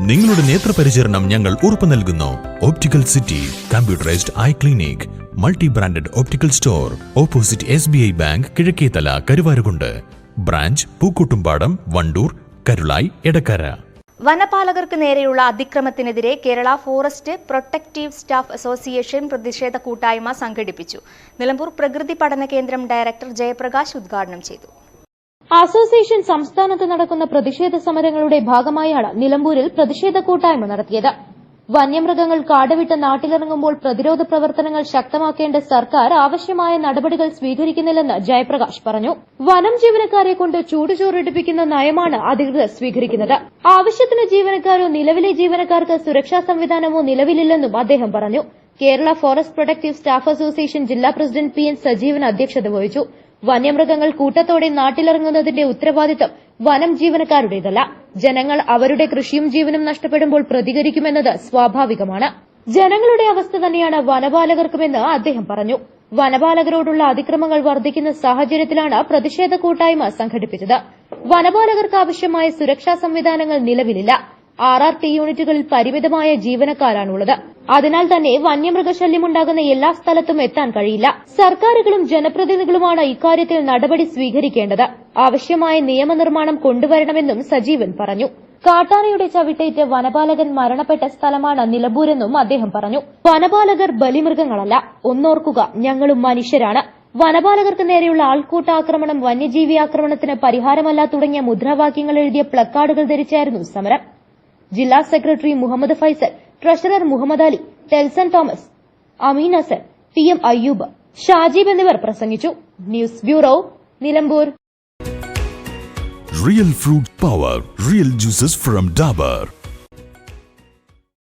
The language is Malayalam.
നിങ്ങളുടെ നേത്രപരിചരണം ഞങ്ങൾ ഉറപ്പു നൽകുന്നു. Optical city computerised eye clinic multi branded optical store opposite S B I bank Kizhakkethala Karuvarakundu. Branch Pookkottumpadam Wandoor Karulai Edakkara വനപാലകർക്ക് നേരെയുള്ള അതിക്രമത്തിനെതിരെ Kerala forest protective staff association പ്രതിഷേധ കൂട്ടായ്മ സംഘടിപ്പിച്ചു. നിലമ്പൂർ പ്രകൃതി പഠന കേന്ദ്രം ഡയറക്ടർ ജയപ്രകാശ് ഉദ്ഘാടനം ചെയ്തു. അസോസിയേഷൻ സംസ്ഥാനത്ത് നടക്കുന്ന പ്രതിഷേധ സമരങ്ങളുടെ ഭാഗമായാണ് നിലമ്പൂരിൽ പ്രതിഷേധ കൂട്ടായ്മ നടത്തിയത്. വന്യമൃഗങ്ങൾ കാടുവിട്ട് നാട്ടിലിറങ്ങുമ്പോൾ പ്രതിരോധ പ്രവർത്തനങ്ങൾ ശക്തമാക്കേണ്ട സർക്കാർ ആവശ്യമായ നടപടികൾ സ്വീകരിക്കുന്നില്ലെന്ന് ജയപ്രകാശ് പറഞ്ഞു. വനം ജീവനക്കാരെ കൊണ്ട് ചൂടുചോറിടിപ്പിക്കുന്ന നയമാണ് അധികൃതർ സ്വീകരിക്കുന്നത്. ആവശ്യത്തിന് ജീവനക്കാരോ നിലവിലെ ജീവനക്കാർക്ക് സുരക്ഷാ സംവിധാനമോ നിലവിലില്ലെന്നും അദ്ദേഹം പറഞ്ഞു. Kerala forest protective staff association ജില്ലാ പ്രസിഡന്റ് പി എൻ സജീവൻ അധ്യക്ഷത വഹിച്ചു. വന്യമൃഗങ്ങൾ കൂട്ടത്തോടെ നാട്ടിലിറങ്ങുന്നതിന്റെ ഉത്തരവാദിത്തം വനം ജീവനക്കാരുടേതല്ല. ജനങ്ങൾ അവരുടെ കൃഷിയും ജീവനും നഷ്ടപ്പെടുമ്പോൾ പ്രതികരിക്കുമെന്നത് സ്വാഭാവികമാണ്. ജനങ്ങളുടെ അവസ്ഥ തന്നെയാണ് വനപാലകർക്കുമെന്ന് അദ്ദേഹം പറഞ്ഞു. വനപാലകരോടുള്ള അതിക്രമങ്ങൾ വർദ്ധിക്കുന്ന സാഹചര്യത്തിലാണ് പ്രതിഷേധ കൂട്ടായ്മ സംഘടിപ്പിച്ചത്. വനപാലകർക്ക് ആവശ്യമായ സുരക്ഷാ സംവിധാനങ്ങൾ നിലവിലില്ല. ആർ ആർ ടി യൂണിറ്റുകളിൽ പരിമിതമായ ജീവനക്കാരാണുള്ളത്. അതിനാൽ തന്നെ വന്യമൃഗശല്യമുണ്ടാകുന്ന എല്ലാ സ്ഥലത്തും എത്താൻ കഴിയില്ല. സർക്കാരുകളും ജനപ്രതിനിധികളുമാണ് ഇക്കാര്യത്തിൽ നടപടി സ്വീകരിക്കേണ്ടത്. ആവശ്യമായ നിയമനിർമ്മാണം കൊണ്ടുവരണമെന്നും സജീവൻ പറഞ്ഞു. കാട്ടാനയുടെ ചവിട്ടേറ്റ് വനപാലകൻ മരണപ്പെട്ട സ്ഥലമാണ് നിലമ്പൂരെന്നും അദ്ദേഹം പറഞ്ഞു. വനപാലകർ ബലിമൃഗങ്ങളല്ല. ഒന്നോർക്കുക ഞങ്ങളും മനുഷ്യരാണ്. വനപാലകർക്ക് നേരെയുള്ള ആൾക്കൂട്ടാക്രമണം വന്യജീവി ആക്രമണത്തിന് പരിഹാരമല്ല തുടങ്ങിയ മുദ്രാവാക്യങ്ങൾ എഴുതിയ പ്ലക്കാർഡുകൾ ധരിച്ചായിരുന്നു സമരം. ജില്ലാ secretary Muhammad Faisal treasurer Muhammad Ali Telson Thomas Ameen Asan T M Ayyub Shajeeb എന്നിവർ പ്രസംഗിച്ചു. News bureau Nilambur. Real fruit power real juices from Dabur